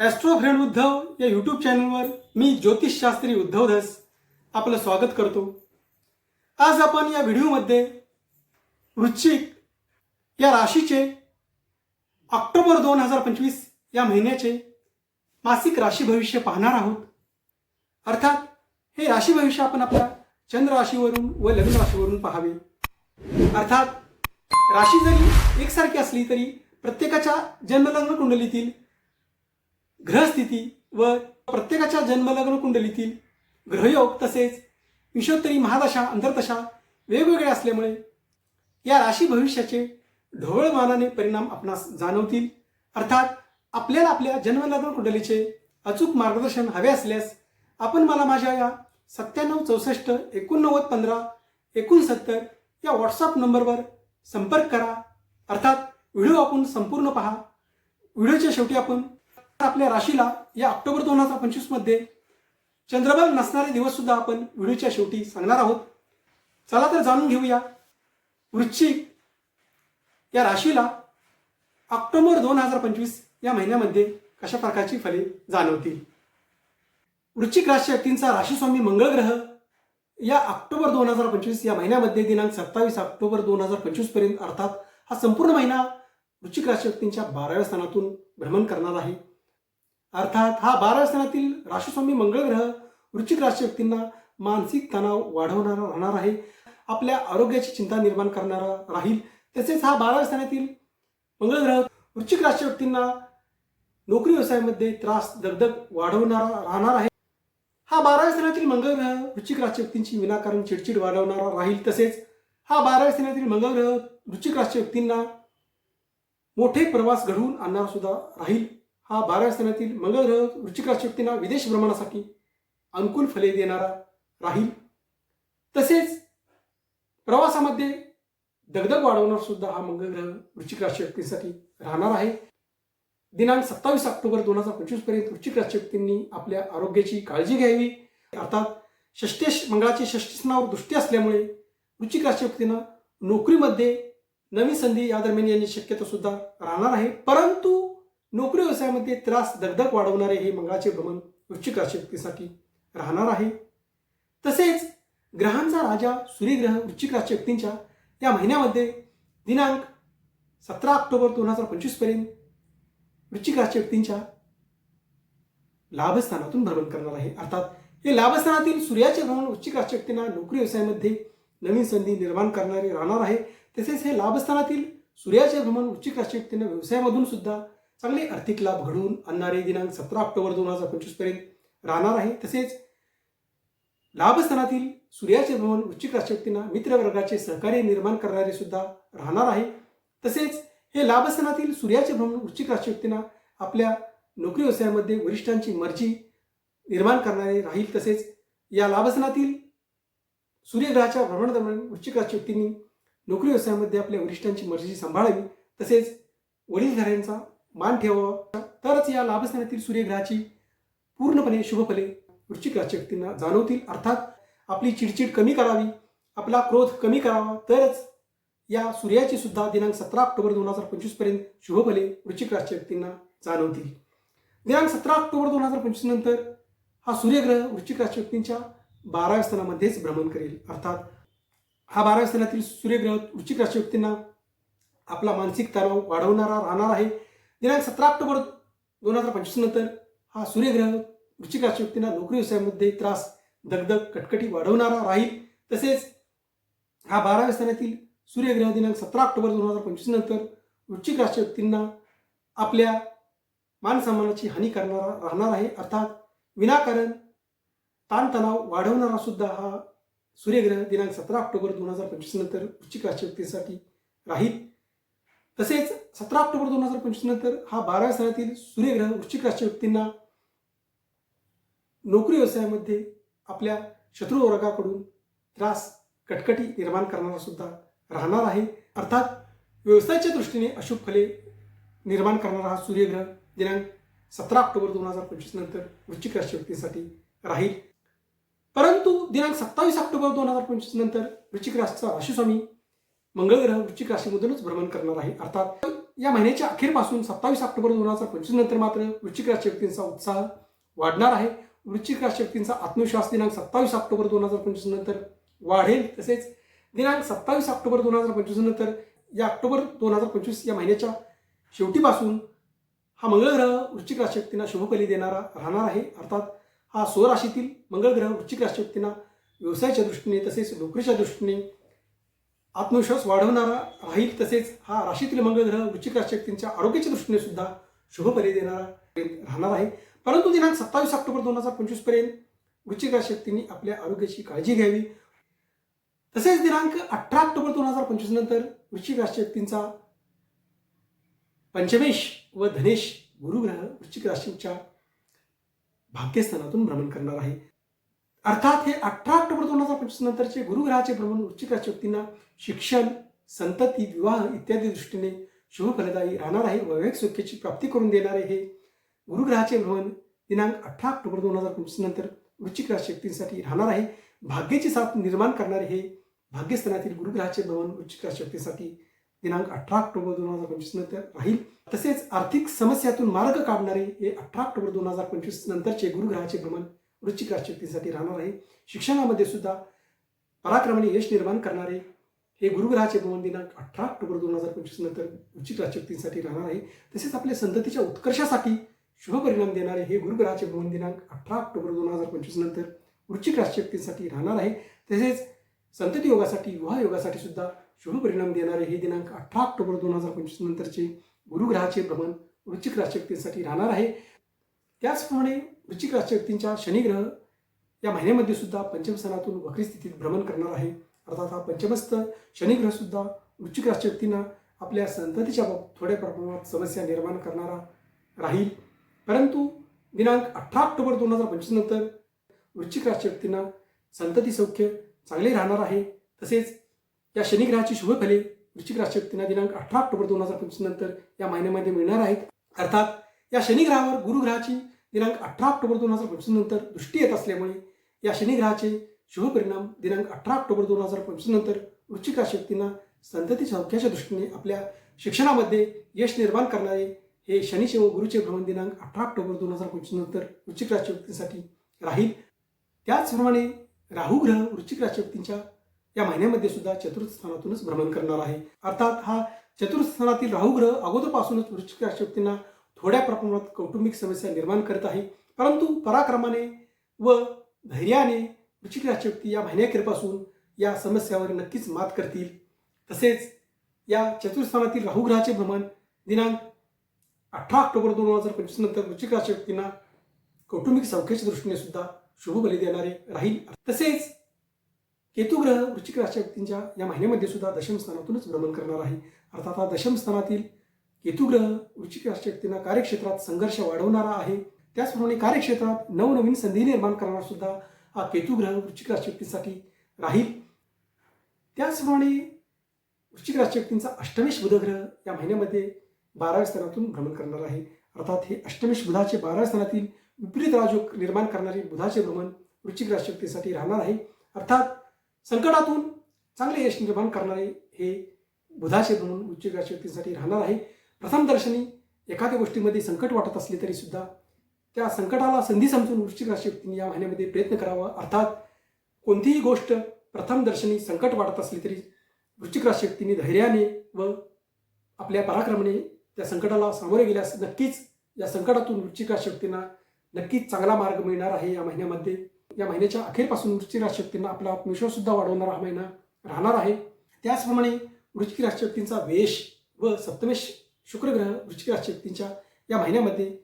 Austro friend Uddhav या YouTube चॅनलवर मी ज्योतिषशास्त्री उद्धव धस आपलं स्वागत करतो. आज आपण या व्हिडिओमध्ये वृश्चिक या राशीचे ऑक्टोबर दोन हजार पंचवीस या महिन्याचे मासिक राशी भविष्य पाहणार आहोत. अर्थात हे राशी भविष्य आपण आपल्या चंद्र राशीवरून व लग्न राशीवरून पाहावे. अर्थात राशी जरी एकसारखी असली तरी प्रत्येकाच्या जन्मलग्न कुंडलीतील ग्रहस्थिती व प्रत्येकाच्या जन्मलग्न कुंडलीतील ग्रहयोग तसेच विषोत्तरी महादशा अंतर्दशा वेगवेगळे असल्यामुळे या राशी भविष्याचे ढोळमानाने परिणाम आपणास जाणवतील. अर्थात आपल्याला आपल्या जन्मलग्न कुंडलीचे अचूक मार्गदर्शन हवे असल्यास आपण मला माझ्या या सत्त्याण्णव चौसष्ट एकोणनव्वद पंधरा एकोणसत्तर या व्हॉट्सअप नंबरवर संपर्क करा. अर्थात व्हिडिओ आपण संपूर्ण पहा. व्हिडिओच्या शेवटी आपण आपल्या राशीला या ऑक्टोबर दोन हजार पंचवीसमध्ये चंद्रबल नसणारे दिवस सुद्धा आपण व्हिडिओच्या शेवटी सांगणार आहोत. चला तर जाणून घेऊया. वृश्चिक या राशीला ऑक्टोबर दोन हजार पंचवीस या महिन्यामध्ये कशा प्रकारची फले जाणवतील? वृश्चिक राशी व्यक्तींचा राशीस्वामी मंगळ ग्रह या ऑक्टोबर दोन हजार पंचवीस या महिन्यामध्ये दिनांक सत्तावीस ऑक्टोबर दोन हजार पंचवीसपर्यंत अर्थात हा संपूर्ण महिना वृश्चिक राशी व्यक्तींच्या बाराव्या स्थानातून भ्रमण करणार आहे. अर्थात हा बाराव्या स्थानातील राशीस्वामी मंगळ ग्रह वृश्चिक राशी व्यक्तींना मानसिक तणाव वाढवणारा राहणार आहे. आपल्या आरोग्याची चिंता निर्माण करणारा राहील. तसेच हा बारा स्थानातील मंगळ ग्रह वृश्चिक राशी व्यक्तींना नोकरी व्यवसायामध्ये त्रास दगदग वाढवणारा राहणार आहे. हा बाराव्या स्थानातील मंगळ ग्रह वृश्चिक राशी व्यक्तींची विनाकारण चिडचिड वाढवणारा राहील. तसेच हा बाराव्या स्थानातील मंगळ ग्रह वृश्चिक राशी व्यक्तींना मोठे प्रवास घडवून आणणारा सुद्धा राहील. हा बाराव्या स्थानातील मंगळ ग्रह वृश्चिक राशी व्यक्तींना विदेश भ्रमणासाठी अनुकूल फले देणारा राहील. तसेच प्रवासामध्ये दगदग वाढवणार सुद्धा हा मंगळ ग्रह वृश्चिक राशी व्यक्तींसाठी राहणार आहे. दिनांक सत्तावीस ऑक्टोबर दोन हजार पंचवीसपर्यंत वृश्चिक राशी व्यक्तींनी आपल्या आरोग्याची काळजी घ्यावी. अर्थात षष्टेश मंगळाची षष्टीस्थानावर दृष्टी असल्यामुळे वृश्चिक राशी व्यक्तींना नोकरीमध्ये नवी संधी या दरम्यान यांची शक्यता सुद्धा राहणार आहे. परंतु नोकरी व्यवसायामध्ये त्रास दगदग वाढवणारे हे मंगळाचे भ्रमण वृश्चिक राशी व्यक्तीसाठी राहणार आहे. तसेच ग्रहांचा राजा सूर्यग्रह वृश्चिक राशी व्यक्तींच्या या महिन्यामध्ये दिनांक सतरा ऑक्टोबर दोन हजार पंचवीसपर्यंत वृश्चिक राशी व्यक्तींच्या लाभस्थानातून भ्रमण करणार आहे. अर्थात हे लाभस्थानातील सूर्याचे भ्रमण वृश्चिक राशी व्यक्तींना नोकरी व्यवसायामध्ये नवीन संधी निर्माण करणारे राहणार आहे. तसेच हे लाभस्थानातील सूर्याचे भ्रमण वृश्चिक राशी व्यक्तींना व्यवसायामधून सुद्धा चांगले आर्थिक लाभ घडवून आणणारे दिनांक सतरा ऑक्टोबर दोन हजार पंचवीसपर्यंत राहणार आहे. तसेच लाभस्थानातील सूर्याचे भ्रमण वृश्चिक राष्ट्रपतींना मित्रवर्गाचे सहकार्य निर्माण करणारे सुद्धा राहणार आहे. तसेच हे लाभस्थानातील सूर्याचे भ्रमण वृश्चिक राष्ट्रपतींना आपल्या नोकरी व्यवसायामध्ये वरिष्ठांची मर्जी निर्माण करणारे राहील. तसेच या लाभस्थानातील सूर्यग्रहाच्या भ्रमण दरम्यान वृश्चिक राशी नोकरी व्यवसायामध्ये आपल्या वरिष्ठांची मर्जी सांभाळावी. तसेच वडीलधाऱ्यांचा मान ठेवावा तरच या लाभस्थानातील सूर्यग्रहाची पूर्णपणे शुभफले वृश्चिक राशी व्यक्तींना जाणवतील. अर्थात आपली चिडचिड कमी करावी आपला क्रोध कमी करावा. तरच या सूर्याची सुद्धा दिनांक सतरा ऑक्टोबर दोन हजार पंचवीसपर्यंत शुभफले वृश्चिक राशी व्यक्तींना जाणवतील. दिनांक सतरा ऑक्टोबर दोन हजार पंचवीस नंतर हा सूर्यग्रह वृश्चिक राशी व्यक्तींच्या बाराव्या स्थानामध्येच भ्रमण करेल. अर्थात हा बाराव्या स्थानातील सूर्यग्रह वृश्चिक राशी व्यक्तींना आपला मानसिक तणाव वाढवणारा राहणार आहे. दिनांक सतरा ऑक्टोबर दोन हजार पंचवीस नंतर हा सूर्यग्रह वृश्चिक राशी व्यक्तींना नोकरी व्यवसायामध्ये त्रास दगदग कटकटी वाढवणारा राहील. तसेच हा बाराव्या स्थानातील सूर्यग्रह दिनांक सतरा ऑक्टोबर दोन हजार पंचवीस नंतर वृश्चिक राशी व्यक्तींना आपल्या मानसन्मानाची हानी करणारा राहणार आहे. अर्थात विनाकारण ताणतणाव वाढवणारा सुद्धा हा सूर्यग्रह दिनांक सतरा ऑक्टोबर दोन हजार पंचवीस नंतर वृश्चिक राशी व्यक्तीसाठी राहील. तसेच सतरा ऑक्टोबर दोन हजार पंचवीस नंतर हा बाराव्या सालातील सूर्यग्रह वृश्चिक राशी व्यक्तींना नोकरी व्यवसायामध्ये आपल्या शत्रू वर्गाकडून त्रास कटकटी निर्माण करणारा सुद्धा राहणार आहे. अर्थात व्यवसायाच्या दृष्टीने अशुभ फले निर्माण करणारा हा सूर्यग्रह दिनांक सतरा ऑक्टोबर दोन हजार पंचवीस नंतर वृश्चिक राशी व्यक्तींसाठी राहील. परंतु दिनांक सत्तावीस ऑक्टोबर दोन हजार पंचवीस नंतर वृश्चिक राशीचा राशीस्वामी मंगळग्रह वृश्चिक राशीमधूनच भ्रमण करणार आहे. अर्थात या महिन्याच्या अखेरपासून सत्तावीस ऑक्टोबर दोन हजार पंचवीस नंतर मात्र वृश्चिक राशी व्यक्तींचा उत्साह वाढणार आहे. वृश्चिक राशी व्यक्तींचा आत्मविश्वास दिनांक सत्तावीस ऑक्टोबर दोन हजार पंचवीस नंतर वाढेल. तसेच दिनांक सत्तावीस ऑक्टोबर दोन हजार पंचवीस नंतर या ऑक्टोबर दोन हजार पंचवीस या महिन्याच्या शेवटीपासून हा मंगळ ग्रह वृश्चिक राशी व्यक्तींना शुभकली देणारा राहणार आहे. अर्थात हा स्वराशीतील मंगळ ग्रह वृश्चिक राशी व्यक्तींना व्यवसायाच्या दृष्टीने तसेच नोकरीच्या दृष्टीने आत्मविश्वास वाढवणारा राहील तसेच हा राशीतील मंगळग्रह वृश्चिक राशक्तींच्या व्यक्तींच्या आरोग्याच्या दृष्टीने सुद्धा शुभफली देणारा राहणार आहे. परंतु दिनांक सत्तावीस ऑक्टोबर दोन हजार पंचवीसपर्यंत वृश्चिक राशक्तींनी आपल्या आरोग्याची काळजी घ्यावी. तसेच दिनांक अठरा ऑक्टोबर दोन हजार पंचवीस नंतर वृश्चिक राशक्तींचा पंचमेश व धनेश गुरुग्रह वृश्चिक राशीच्या भाग्यस्थानातून भ्रमण करणार आहे. अर्थात हे अठरा ऑक्टोबर दोन हजार पंचवीस नंतरचे गुरुग्रहाचे भ्रमण वृश्चिक राशी व्यक्तींना शिक्षण संतती विवाह इत्यादी दृष्टीने शुभफलदायी राहणार आहे. वैवाहिक सुखेची प्राप्ती करून देणारे हे गुरुग्रहाचे भ्रमण दिनांक अठरा ऑक्टोबर दोन हजार पंचवीस नंतर वृश्चिक राशी व्यक्तींसाठी राहणार आहे. भाग्याची साथ निर्माण करणारे हे भाग्यस्थानातील गुरुग्रहाचे भ्रमण वृश्चिक राशी दिनांक अठरा ऑक्टोबर दोन हजार पंचवीस नंतर राहील. तसेच आर्थिक समस्यातून मार्ग काढणारे हे अठरा ऑक्टोबर दोन हजार पंचवीस नंतरचे गुरुग्रहाचे भ्रमण वृश्चिक राशी राहणार आहे. शिक्षणामध्ये सुद्धा पराक्रमाने यश निर्माण करणारे हे गुरुग्रहाचे भवन दिनांक अठरा ऑक्टोबर दोन हजार पंचवीस नंतर वृश्चिक राशक्तींसाठी राहणार आहे. तसेच आपल्या संततीच्या उत्कर्षासाठी शुभ परिणाम देणारे हे गुरुग्रहाचे भवन दिनांक अठरा ऑक्टोबर दोन हजार पंचवीस नंतर वृश्चिक राशक्तींसाठी राहणार आहे. तसेच संतती योगासाठी विवाह योगासाठी सुद्धा शुभ परिणाम देणारे हे दिनांक अठरा ऑक्टोबर दोन हजार पंचवीस नंतरचे गुरुग्रहाचे भ्रमण वृश्चिक राशक्तींसाठी राहणार आहे. त्याचप्रमाणे वृश्चिक राशी व्यक्तींच्या शनिग्रह या महिन्यामध्ये सुद्धा पंचमस्थानातून वक्री स्थितीत भ्रमण करणार आहे. अर्थात हा पंचमस्थ शनिग्रह सुद्धा वृश्चिक राशी व्यक्तींना आपल्या संततीच्या थोड्या प्रमाणात समस्या निर्माण करणारा राहील. परंतु दिनांक अठरा ऑक्टोबर दोन हजार पंचवीस नंतर वृश्चिक राशी व्यक्तींना संतती सौख्य चांगले राहणार आहे. तसेच या शनिग्रहाची शुभफले वृश्चिक राशी व्यक्तींना दिनांक अठरा ऑक्टोबर दोन हजार पंचवीस नंतर या महिन्यामध्ये मिळणार आहेत. अर्थात या शनिग्रहावर गुरुग्रहाची दिनांक अठरा ऑक्टोबर दोन हजार पंचवीस नंतर दृष्टी येत असल्यामुळे या शनिग्रहाचे शुभपरिणाम दिनांक अठरा ऑक्टोबर दोन हजार पंचवीस नंतर वृश्चिक राशी व्यक्तींना संतती सौख्याच्या दृष्टीने आपल्या शिक्षणामध्ये यश निर्माण करणारे हे शनीचे व गुरुचे भ्रमण दिनांक अठरा ऑक्टोबर दोन हजार पंचवीस नंतर वृश्चिक राशी व्यक्तींसाठी राहील. त्याचप्रमाणे राहू ग्रह वृश्चिक राशी व्यक्तींच्या या महिन्यामध्ये सुद्धा चतुर्थ स्थानातूनच भ्रमण करणार आहे. अर्थात हा चतुर्थ स्थानातील राहू ग्रह अगोदरपासूनच वृश्चिक राशी व्यक्तींना थोड्या प्रमाणात कौटुंबिक समस्या निर्माण करत आहे. परंतु पराक्रमाने व धैर्याने वृश्चिक राशी व्यक्ती या महिन्याखेरपासून या समस्यावर नक्कीच मात करतील. तसेच या चतुर्थानातील राहुग्रहाचे भ्रमण दिनांक अठरा ऑक्टोबर दोन हजार पंचवीस नंतर वृश्चिक राशी व्यक्तींना कौटुंबिक सौख्याच्या दृष्टीने सुद्धा शुभ बली देणारे राहील. तसेच केतुग्रह वृश्चिक राशी व्यक्तींच्या या महिन्यामध्ये सुद्धा दशम स्थानातूनच भ्रमण करणार आहे. अर्थात हा दशम स्थानातील केतू ग्रह वृश्चिक राशी कार्यक्षेत्रात संघर्ष वाढवणारा आहे. त्याचप्रमाणे कार्यक्षेत्रात नवनवीन संधी निर्माण करणारा सुद्धा हा केतू ग्रह वृश्चिक राशी व्यक्तींसाठी राहील. त्याचप्रमाणे वृश्चिक राशी व्यक्तींचा अष्टमेश बुधग्रह या महिन्यामध्ये बाराव्या स्थानातून भ्रमण करणार आहे. अर्थात हे अष्टमेश बुधाचे बाराव्या स्थानातील विपरीत राजयोग निर्माण करणारे बुधाचे भ्रमण वृश्चिक राशी व्यक्तीसाठी राहणार आहे. अर्थात संकटातून चांगले यश निर्माण करणारे हे बुधाचे भ्रमण वृश्चिक राशी राहणार आहे. प्रथमदर्शनी एखाद्या गोष्टीमध्ये संकट वाटत असले तरी सुद्धा त्या संकटाला संधी समजून वृश्चिक राशी व्यक्तींनी या महिन्यामध्ये प्रयत्न करावा. अर्थात कोणतीही गोष्ट प्रथमदर्शनी संकट वाटत असली तरी वृश्चिक राशी व्यक्तींनी धैर्याने व आपल्या पराक्रमाने त्या संकटाला सामोरे गेल्यास नक्कीच या संकटातून वृश्चिक राशी व्यक्तींना नक्कीच चांगला मार्ग मिळणार आहे. या महिन्यामध्ये या महिन्याच्या अखेरपासून वृश्चिक राशी व्यक्तींना आपला आत्मविश्वाससुद्धा वाढवणारा हा महिना राहणार आहे. त्याचप्रमाणे वृश्चिक राशी व्यक्तींचा वेश व सप्तमेश शुक्रग्रह वृश्चिक राशी व्यक्तींच्या या महिन्यामध्ये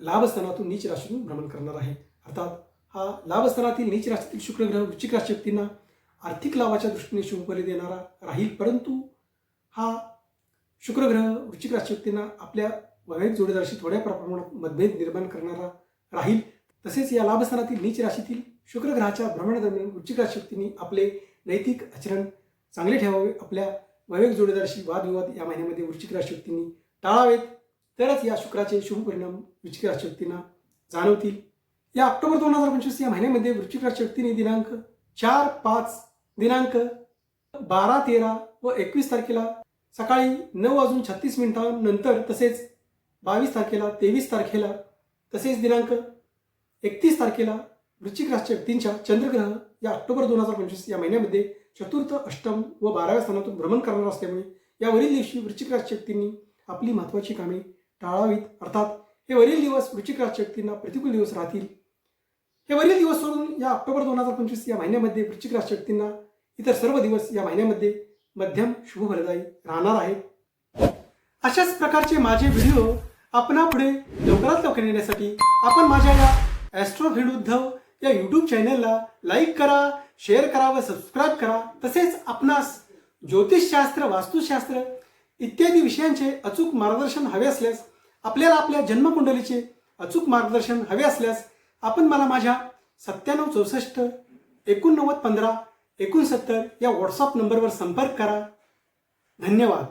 लाभस्थानातून नीच राशीतून भ्रमण करणार आहे. अर्थात हा लाभस्थानातील नीच राशीतील शुक्रग्रह वृश्चिक राशी व्यक्तींना आर्थिक लाभाच्या दृष्टीने शुभफले देणारा राहील. परंतु हा शुक्रग्रह वृश्चिक राशी व्यक्तींना आपल्या वैवाहिक जोडीदाराशी थोड्या प्रमाणात मतभेद निर्माण करणारा राहील. तसेच या लाभस्थानातील नीच राशीतील शुक्रग्रहाच्या भ्रमणादरम्यान वृश्चिक राशी व्यक्तींनी आपले नैतिक आचरण चांगले ठेवावे. आपल्या वैवेक जोडीदारशी वादविवाद या महिन्यामध्ये वृश्चिक राशी व्यक्तींनी टाळावेत. तरच या शुक्राचे शुभ परिणाम वृश्चिक राशी व्यक्तींना जाणवतील. या ऑक्टोबर दोन हजार पंचवीस या महिन्यामध्ये वृश्चिक राशी व्यक्तींनी दिनांक चार पाच दिनांक बारा तेरा व एकवीस तारखेला सकाळी नऊ वाजून छत्तीस मिनिटांनंतर तसेच बावीस तारखेला तेवीस तारखेला तसेच दिनांक एकतीस तारखेला वृश्चिक राशीच्या व्यक्तींच्या चंद्रग्रह या ऑक्टोबर दोन हजार पंचवीस या महिन्यामध्ये चतुर्थ अष्टम व बाराव्या स्थानातून भ्रमण करणार असल्यामुळे या वरील दिवशी वृश्चिक राशीच्या आपली महत्त्वाची कामे टाळावीत. अर्थात हे वरील दिवस वृश्चिक राशीच्या प्रतिकूल दिवस राहतील. हे वरील दिवस सोडून या ऑक्टोबर दोन हजार पंचवीस या महिन्यामध्ये वृश्चिक राशीच्या इतर सर्व दिवस या महिन्यामध्ये मध्यम शुभ फलदायी राहणार आहेत. अशाच प्रकारचे माझे व्हिडिओ आपणापुढे लवकरात लवकर येण्यासाठी आपण माझ्या या ॲस्ट्रो भेड उद्धव या यूट्यूब चॅनलला लाईक करा शेअर करा व सबस्क्राईब करा. तसेच आपणास ज्योतिषशास्त्र वास्तुशास्त्र इत्यादी विषयांचे अचूक मार्गदर्शन हवे असल्यास आपल्याला आपल्या जन्मकुंडलीचे अचूक मार्गदर्शन हवे असल्यास आपण मला माझ्या सत्त्याण्णव चौसष्ट एकोणनव्वद पंधरा एकोणसत्तर या व्हॉट्सअप नंबरवर संपर्क करा. धन्यवाद.